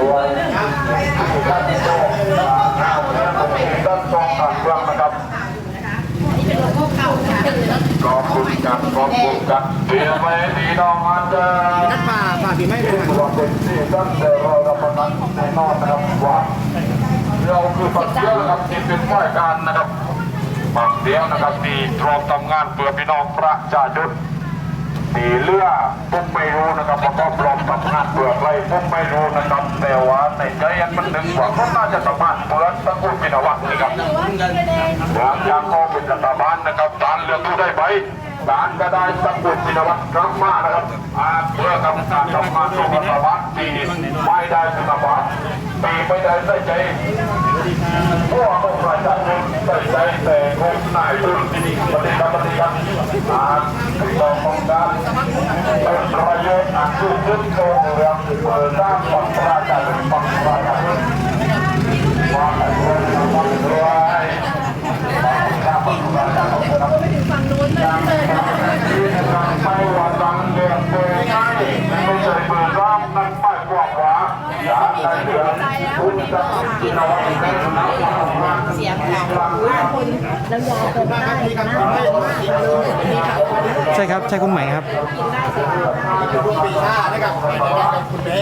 ด้วยท่านโจข้าวเนื้อผมต้นทรงการเมืองนะครับขอบคุณครับขอบคุณครับเพียงไม่ดีน้องอาจจะนักป่าป่าผีไม่เป็นตัวเป็นที่ตั้งแต่เรารับประกันแน่นอนนะครับว่าเราคือฝักเดียวนะครับที่เป็นฝ่ายการนะครับฝักเดียวนะครับที่ร้อมทำงานเพื่อพี่น้องประชาชน ตีเลือผมไม่รู้นะครับว่าก็พร้อมทำงานเพื่อใครผมไม่รู้นะครับแต่ว่าในใจยันมันนึกว่าเขาน่าจะสามารถเปิดตะกุนพินาวัตนะครับหลังจากโควิดรัฐบาลนะครับการเลือกผู้ได้ไปการก็ได้สังกุลพินวัตรกลับมานะครับอาเพื่อทำการทำงานของรัฐบาลที่ไม่ได้รัฐบาลปีไม่ได้ใส่ใจพวกของประชาชนใส่ใจแต่งบนายทุนปฏิบัติปฏิบัติอ่า เป็นประโยชน์อันสูงสุดของเรืองเปิดสร้างฝั่งประชาชนฝั่งประชาชนว่าแต่เรื่องความรวยไม่ว่าตังเดือนเดือนไงไม่ใช่เปิดร้านนั่นไม่กว้างขวางอย่าใช้เดือ เอาไว้ในน้ำมันมากเสียงกลางหน้าน้ำยาเติมได้นะมีเขาใช่ครับ ใช่คุณใหม่ครับ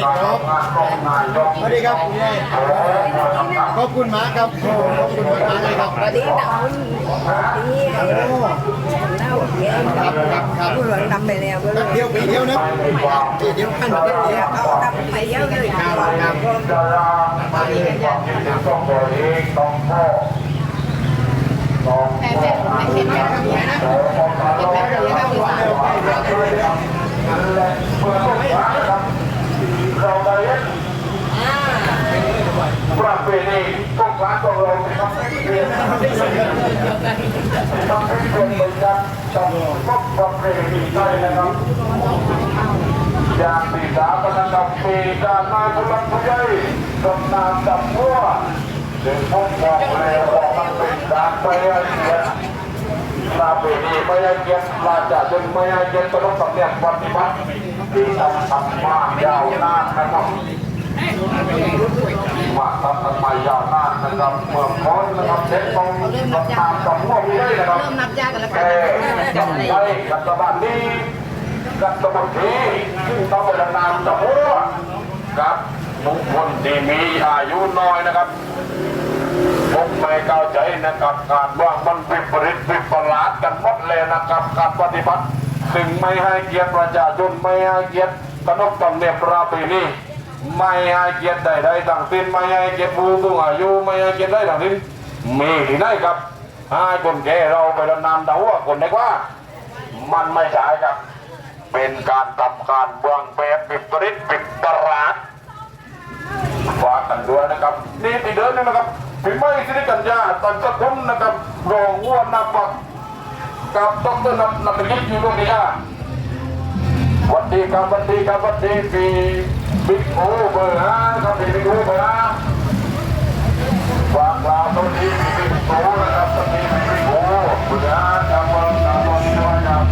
คุณปีชานะครับคุณเบคครับกองนายกสวัสดีครับคุณยายขอบคุณมากครับโอ้ขอบคุณมากเลยครับสวัสดีนะคุณนี่ไอ้โม่เล่าเย็นครับครับครับผู้หลวงนำไปแล้วก็เลยเดียวปีเดียวนะปีเดียวพันเดียวเดียวเอานำไปเยอะเลยครับครับดาราไม่ได้ความคิดถึงต้องตัวเองต้องพ่อต้องพ่อเห็นไหมครับเนี่ยนะเห็นไหมครับเนี่ยและเมื่อต้องการนะครับ เราได้เห็นประเพณีพวกร้านของเราทำให้เรียนทำให้เป็นเหมือนกันจำพวกประเพณีได้นะครับอย่างที่สามนะครับปีการนายผู้หลักผู้ใหญ่กำนานดับหัวถึงพวกมองแล้วว่ามันเป็นการไม่ให้เกียรติประเพณีไม่ให้เกียรติราชาชนไม่ให้เกียรติต้องสำเนียกปฏิบัติ ที่ทำทำมายาวนานนะครับว่าทำกันมายาวนานนะครับเมื่อพ้อนนะครับเด็กต้องต้องตามกับพวกนี้นะครับเริ่มนับยากันแล้วกัแต่นจำได้รัฐบาลนี้รัฐบาลนี้ซึ่งต้องบรินนามกับพวกกับบุคคลที่มีอายุน้อยนะครับผมไม่เข้าใจนะครับการว่างมันวิปริตวิปลาสกันหมดเลยนะครับการปฏิบัติ ซึ่งไม่ให้เกียรติประชาชนไม่ให้เกียรติขนบธรรมเนียมประเพณีไม่ให้เกียรติใดๆต่างสิ้นไม่ให้เกียรติผู้สูงอายุไม่ให้เกียรติใดต่างสิ้นมีที่ไหนครับให้คนแก่เราไปดำนานแต่ว่าคนเด็กว่า มันไม่ใช่ครับ เป็นการทำการเบืองแบบวิดปริตวิดประหลาสฝากกันด้วยนะครับ นี่ที่เดินนี่นะครับพี่ไม่สิริกัญญาตันสกุลนะครับรองอ้วนนักปัก กับดรนันับเป็นยิ่งอยู่ตรงนี้อะวันดีครับวันดีครับวันดีปีบิ๊กโอเบอร์ห้าครับปีบิ๊กโอเบอร์ห้าฝากลาตัวนี้ปีบิ๊กโอนะครับวันนี้บิ๊กโอเบอร์ห้าครับวันนี้วันนี้ด้วยครับ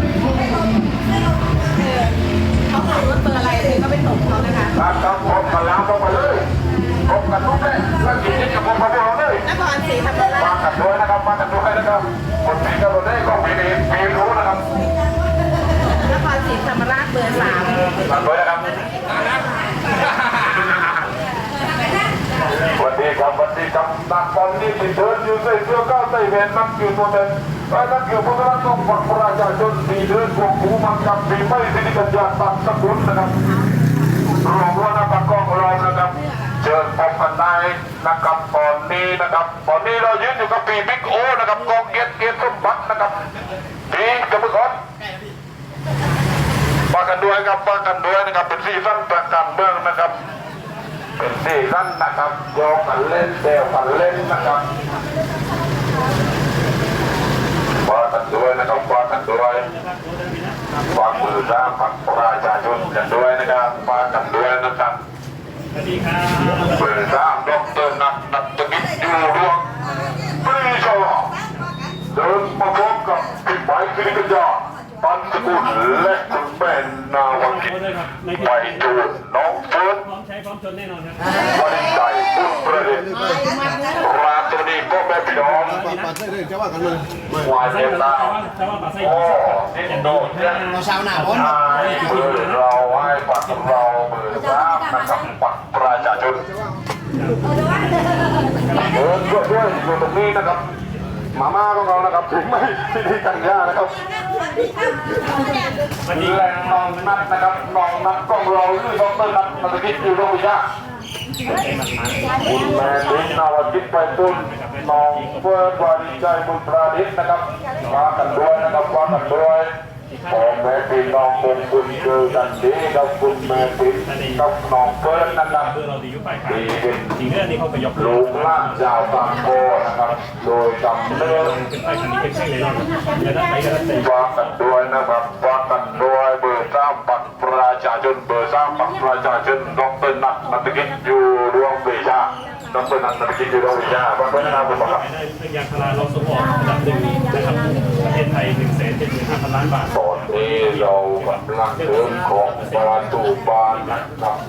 เขาขับรถเบอร์อะไรเลยก็ไปส่งเขานะคะครับครับพบกันแล้วพบกันเลยพบกันทุกแม่แล้วกินนี่กับพบกันเราเลยนครศรีธรรมรามาชกันด้วยนะครับมากันด้วยนะครับคนนี้ก็ปีนี้ปีรู้นะครับ นครศรีธรรมราชเบอร์สาม มาด้วยนะครับสวัส ดีครับนักบอลนี่ที่เดินอยู่ใส่เสื้อก้าวใส่แหวนนักอยู่ตัวเป็นและนักอยู่พุทธรัตน์ต้องฝักประชาชนที่เดินพวกผู้มันกับปีไม่สิริกัญญาตัดสกุลนะครับรวมว่านักกองเรานะครับเชิญพบกันได้นะครับตอนนี้นะครับตอนนี้เรายืนอยู่กับปีบิ๊กโอนะครับกองเกียรติเกียรติสมบัตินะครับปีกำมือก่อนมากันด้วยครับมากันด้วยนะครับเป็นซีซั่นประกันเมืองนะครับ เป็นซีซั่นนะครับยกกันเล่นเดวกันเล่นนะครับมากันด้วยนะครับมากันด้วยฝากมือร่างฝักประชาชนกันด้วยนะครับมากกันด้วยนะครับเปิดร่างดอกเตอรนักนักตกิจอยู่วงปรีชาเดินมาพบกับพี่ไม้กิริกยาปันสกุลและคุณแม่นาวกิจไปดูน้อง เฟิร์สพร้อมชนแน่นอนครับวันใจบุประดิษฐ์ราตรีพ่อแม่พี่น้องปาปาเส้นเรื่องจะว่ากันเลยวายไส้เทียแต่ตาโอ้ดินโดดเนี่ยเราชาวนาพ้นมือเราให้ปัดเรามือซ้ำนะครับปัดประชาชนเดินด้วยด้วยอยู่ตรงนี้นะครับ มาม่าของเรานะครับถึงไม่ที่นี่กันยานะครับวันนี้แรงนองนัดนะครับนองนัดกล้องเราลื่นด็อกเตอร์นัดมาตะกิจอยู่โรงวิชาคุณแม่ดิษนนาวจิตไปตุนนองเฟิร์นวาริใจบุญประดิษฐ์นะครับมากันด้วยนะครับมากันด้วย พ่อแม่พี่น้องคงคุณเจอกันดีกับคุณแม่พี่กับน้องเฟิร์นนะครับดีขายจริงเรื่องนี้เขาไปยกลูกล่างยาวตามโกนะครับโดยจำเนิดเป็นฝ่ายคันนี้เป็นแค่เลยนะจะได้ไปก็ได้ฝางกันด้วยนะครับวางกันด้วยเบอร์สามปักประชาชนเบอร์สามปักประชาชน ดรนักนักกิจอยู่ดวงวิชาฟังไว้นะครับผมครับได้เรื่องยางพาราเราส่งออกระดับหนึ่งนะครับประเทศไทยหนึ่งแสนเจ็ดหมื่นห้าพันล้านบาทตอนนี้เรากำลังเดินของประตูบานนะ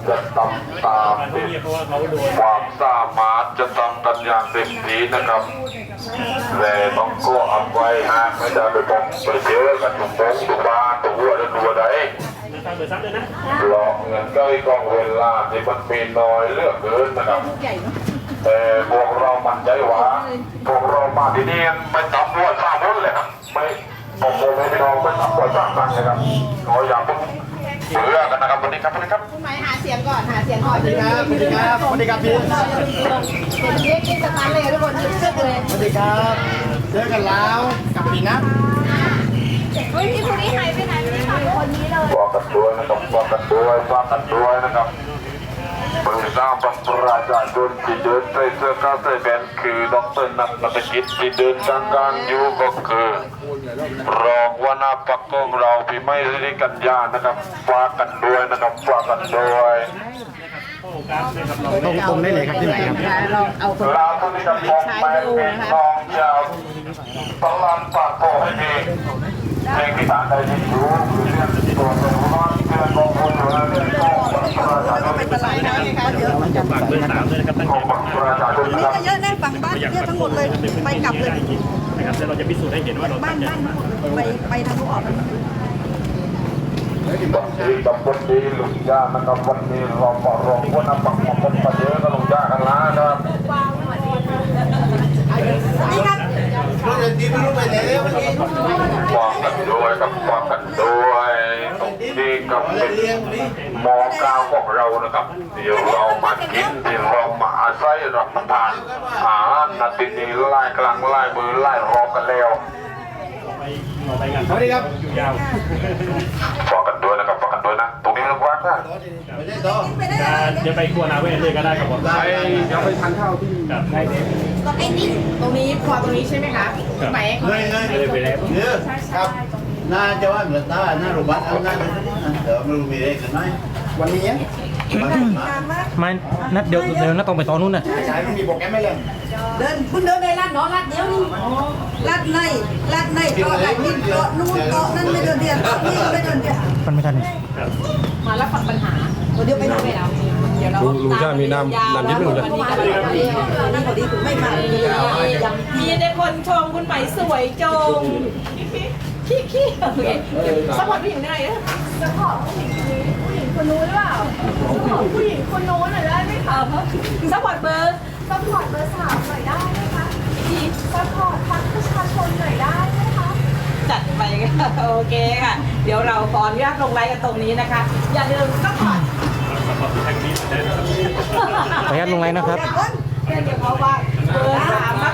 จะทำตามพราะว่าเขาโดความสามารถจะทำกันอย่างเต็มที่นะครับแต่ต้องก็เอาไว้ฮะไม่ได้ไปบอกไปเจอกันทุกโมงทุกบ้านทุกหัวและตัวใดนะครับเบอร์สามเลยนะหลอกเงินก็กองเวลาที่มันมีน้อยเลือกเกินนะครับ แต่พวกเรามั่นใจว่าพวกเรามาที่นี่ไม่ตับหัวสามคนเลยครับไม่ผมผมไม่น้องไม่ตับหัวสามกันนะครับขออย่าเพิ่งเบื่อกันนะครับวันนี้ครับวันนี้ครับคุณหมายหาเสียงก่อนหาเสียงก่อนสวัสดีครับสวัสดีครับสวัสดีครับพี่เราจะมีลงเห็นเด็กที่สตาร์ทเลยทุกคนยึดซึกเลยสวัสดีครับเจอกันแล้วกับปีนัทเฮ้ยพี่คนนี้หายไปไหนไม่ทำคนนี้เลยบอกกันด้วยนะครับบอกกันด้วยบอกกันด้วยนะครับ บริษัทบรประชาชนที่เดินใส่เสื้อกาวใส่แบนคือดรนัทนักกิจที่เดินทางการอยู่ก็คือรองวนาปักของเราพี่ไม่ได้กันยานะครับฝากกันด้วยนะครับฝากกันด้วยโอ้กาเราตรงตรงได้เลยครับที่ไหนครับเราเอาคนลาทุกท่านมองไปเป็นน้องยาวต้องลานปากโตให้ดีเพลงที่ต่างได้ยินรู้คือเรื่องตัวตนร้อนเรื่องของเรื่องของประชา ชนเป็นอะไรนะคะเดี๋ยวฝากเบอร์สามด้วยนะครับตั้งขใจองมากประชานนะครับเยอะแน่ฝั่งบ้านเยอะทั้งหมดเลยไปกลับเลยนะครับแล้วเราจะพิสูจน์ให้เห็นว่าเราบ้าตั้นงใจบ้านมากไปไปทางนู้นออกวันนี้กับวันนี้ลุงย่านะครับวันนี้เราปรองวันนับปักมาพบกันเยอะกับลุงย่ากันแล้วนะครับนี่ครับเราเรียนดีไม่รู้ไปไหนแล้ววันนี้ฝากกันด้วยกับ ฝากกันด้วยตรงนี้กับเป็นหมอกาวของเรานะครับเดี๋ยวเรามากินเดี๋ยวเรามาอาศัยรับประทานอาหารนาทีนี้ไล่กลางไล่มือไล่รอกันแล้วไปเราไปกันสวัสดีครับอยู่ยาวฝากกันด้วยนะครับฝากกันด้วยนะ ตรงนี้เรื่องว่างนะไม่ใช่ต่อจะจะไปครัวนาเวทเลยก็ได้ครับผมไปยังไปทานข้าวที่ครับได้เลยตรงนี้ตรงนี้ครัวตรงนี้ใช่ไหมคะไหมเลยเลยไปแล้วเยอะครับ น่าจะว่าเหมือนน่าน่าโรงพยาบาลเอาน่าจะเดี๋ยวไม่รู้มีอะไรกันไหมวันนี้ไม่นัดเดี๋ยวเดี๋ยวนัดต้องไปตอนนู้นน่ะใช้ไม่มีโปรแกรมไม่เล่นเดินคุณเดินไปลาดเนาะลาดเดียวนี่ลาดในลาดในเกาะลาดนี่เกาะนู่นเกาะนั่นไม่เดินเดียวเกาะนี่ไม่เดินเดียวมันไม่ทันมาแล้วฟังปัญหาเดี๋ยวไปทำไปแล้วเดี๋ยวเราลุงจ้ามีน้ำน้ำนิดนึงเลยนี่พอดีคุณไม่มายังมีแต่คนชมคุณไหมสวยจง ขี้ขี้โอเคสปอร์ตผู้หญิงได้ไหมจะขอผู้หญิงคนนี้ผู้หญิงคนนู้นหรือเปล่าขอผู้หญิงคนนู้นหน่อยได้ไหมคะสปอร์ตเบอร์ซัพพอร์ตเบอร์สามหน่อยได้ไหมคะดีซัพพอร์ตพรรคประชาชนหน่อยได้ไหมคะ จัดไปค่ะโอเคค่ะ เดี๋ยวเราขออนุญาตลงไลน์กันตรงนี้นะคะ อย่าลืมสปอร์ตสปอร์ตที่แท็กซี่ได้นะครับขออนุญาตลงไลน์นะครับเดี๋ยวเพราะว่าเบอร์สามนะ